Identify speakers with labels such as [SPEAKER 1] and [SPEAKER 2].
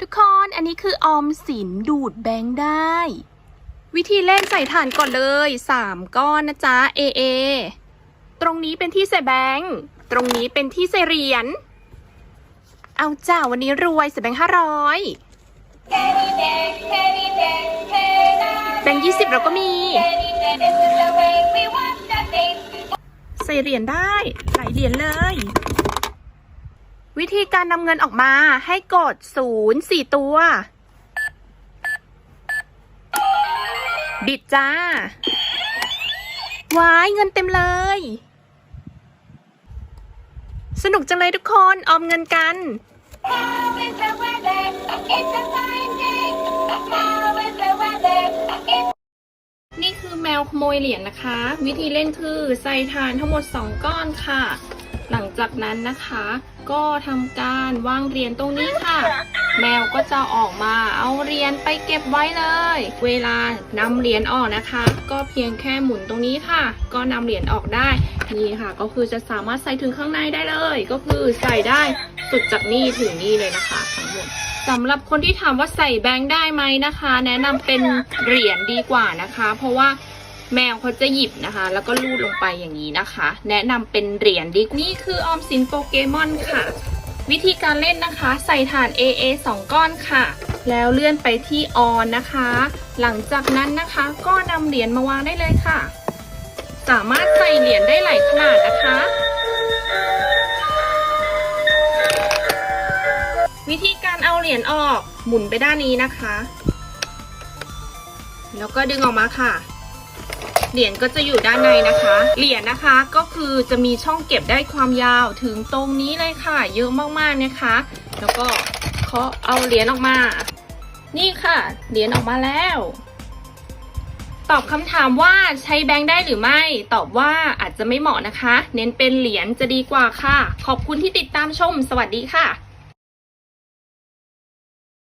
[SPEAKER 1] ทุกคนอันนี้คือออมสินดูดแบงค์ได้ วิธีเล่นใส่ฐานก่อนเลย 3 ก้อนนะจ๊ะ A A ตรงนี้เป็นที่ใส่แบงค์ตรงนี้เป็นที่ใส่เหรียญเอาจ้าวันนี้รวยใส่แบงค์ห้าร้อยแบงค์ยี่สิบเราก็มี ใส่เหรียญได้หลายเหรียญเลย วิธีการนำเงินออกมาให้กดศูนย์สี่ตัว บิดจ้า ว้ายเงินเต็มเลย สนุกจังเลยทุกคนออมเงินกันนี่คือแมวขโมยเหรียญนะคะ วิธีเล่นคือใส่ฐานทั้งหมด 2 ก้อนค่ะ หลังจากนั้นนะคะ ก็ทำการวางเหรียญตรงนี้ค่ะ แมวก็จะออกมาเอาเหรียญไปเก็บไว้เลย เวลานำเหรียญออกนะคะ ก็เพียงแค่หมุนตรงนี้ค่ะ ก็นำเหรียญออกได้นี่ค่ะ ก็คือจะสามารถใส่ถึงข้างในได้เลย ก็คือใส่ได้สุดจากนี่ถึงนี่เลยนะคะทั้งหมดสำหรับคนที่ถามว่าใส่แบงค์ได้ไหมนะคะ แนะนำเป็นเหรียญดีกว่านะคะ เพราะว่า แมวเขาจะหยิบนะคะ แล้วก็ลูดลงไปอย่างนี้นะคะ แนะนำเป็นเหรียญดีนี่คือออมสินโปเกมอนค่ะ วิธีการเล่นนะคะ ใส่ฐาน AA 2 ก้อนค่ะ แล้วเลื่อนไปที่ออนนะคะ หลังจากนั้นนะคะก็นำเหรียญมาวางได้เลยค่ะ สามารถใส่เหรียญได้หลายขนาดนะคะวิธีการเอาเหรียญออกหมุนไปด้านนี้นะคะ แล้วก็ดึงออกมาค่ะ เหรียญก็จะอยู่ด้านในนะคะ เหรียญนะคะก็คือจะมีช่องเก็บได้ความยาวถึงตรงนี้เลยค่ะ เยอะมากๆนะคะ แล้วก็เคาะเอาเหรียญออกมา นี่ค่ะ เหรียญออกมาแล้ว ตอบคำถามว่าใช้แบงค์ได้หรือไม่ ตอบว่าอาจจะไม่เหมาะนะคะ เน้นเป็นเหรียญจะดีกว่าค่ะ ขอบคุณที่ติดตามชม สวัสดีค่ะ